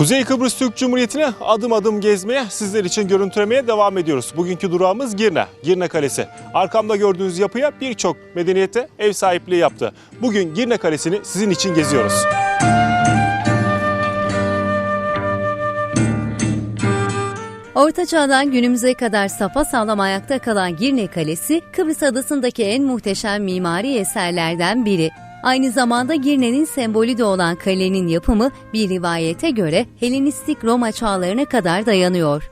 Kuzey Kıbrıs Türk Cumhuriyeti'ni adım adım gezmeye, sizler için görüntülemeye devam ediyoruz. Bugünkü durağımız Girne, Girne Kalesi. Arkamda gördüğünüz yapıya birçok medeniyete ev sahipliği yaptı. Bugün Girne Kalesi'ni sizin için geziyoruz. Orta Çağ'dan günümüze kadar sapasağlam ayakta kalan Girne Kalesi, Kıbrıs adasındaki en muhteşem mimari eserlerden biri. Aynı zamanda Girne'nin sembolü de olan kalenin yapımı bir rivayete göre Helenistik Roma çağlarına kadar dayanıyor.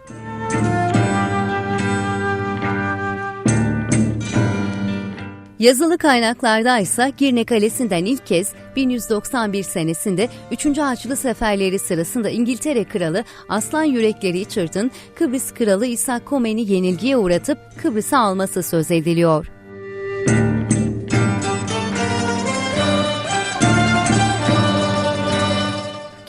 Yazılı kaynaklarda ise Girne Kalesi'nden ilk kez 1191 senesinde 3. Haçlı seferleri sırasında İngiltere Kralı Aslan Yürekleri Richard'ın Kıbrıs Kralı İsa Komen'i yenilgiye uğratıp Kıbrıs'ı alması söz ediliyor.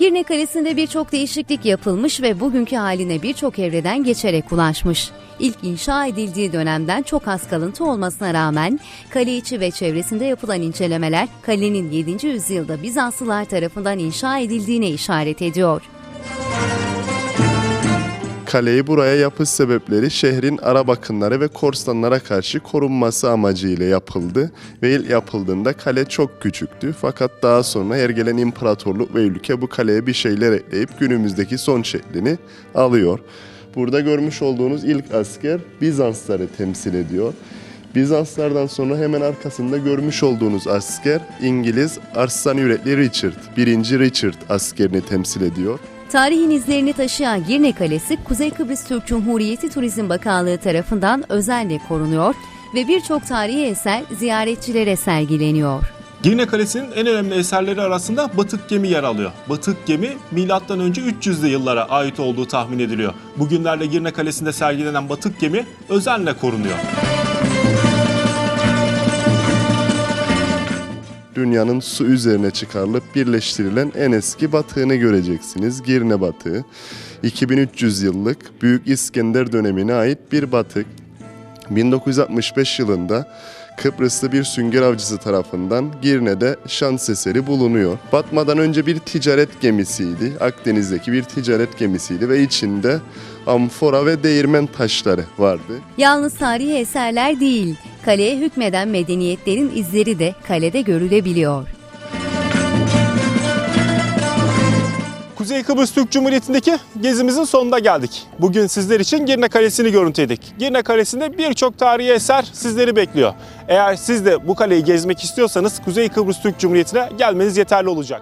Girne Kalesi'nde birçok değişiklik yapılmış ve bugünkü haline birçok evreden geçerek ulaşmış. İlk inşa edildiği dönemden çok az kalıntı olmasına rağmen kale içi ve çevresinde yapılan incelemeler kalenin 7. yüzyılda Bizanslılar tarafından inşa edildiğine işaret ediyor. Kaleyi buraya yapış sebepleri şehrin Arap akınları ve korsanlara karşı korunması amacıyla yapıldı ve ilk yapıldığında kale çok küçüktü fakat daha sonra her gelen imparatorluk ve ülke bu kaleye bir şeyler ekleyip günümüzdeki son şeklini alıyor. Burada görmüş olduğunuz ilk asker Bizansları temsil ediyor. Bizanslardan sonra hemen arkasında görmüş olduğunuz asker İngiliz Arslan Yürekli Richard, 1. Richard askerini temsil ediyor. Tarihin izlerini taşıyan Girne Kalesi, Kuzey Kıbrıs Türk Cumhuriyeti Turizm Bakanlığı tarafından özenle korunuyor ve birçok tarihi eser ziyaretçilere sergileniyor. Girne Kalesi'nin en önemli eserleri arasında batık gemi yer alıyor. Batık gemi milattan önce 300'lü yıllara ait olduğu tahmin ediliyor. Bugünlerde Girne Kalesi'nde sergilenen batık gemi özenle korunuyor. Dünyanın su üzerine çıkarılıp birleştirilen en eski batığını göreceksiniz. Girne batığı. 2300 yıllık Büyük İskender dönemine ait bir batık. 1965 yılında Kıbrıslı bir sünger avcısı tarafından Girne'de şans eseri bulunuyor. Batmadan önce bir ticaret gemisiydi. Akdeniz'deki bir ticaret gemisiydi ve içinde amfora ve değirmen taşları vardı. Yalnız tarihi eserler değil, kaleye hükmeden medeniyetlerin izleri de kalede görülebiliyor. Kuzey Kıbrıs Türk Cumhuriyeti'ndeki gezimizin sonuna geldik. Bugün sizler için Girne Kalesi'ni görüntüledik. Girne Kalesi'nde birçok tarihi eser sizleri bekliyor. Eğer siz de bu kaleyi gezmek istiyorsanız Kuzey Kıbrıs Türk Cumhuriyeti'ne gelmeniz yeterli olacak.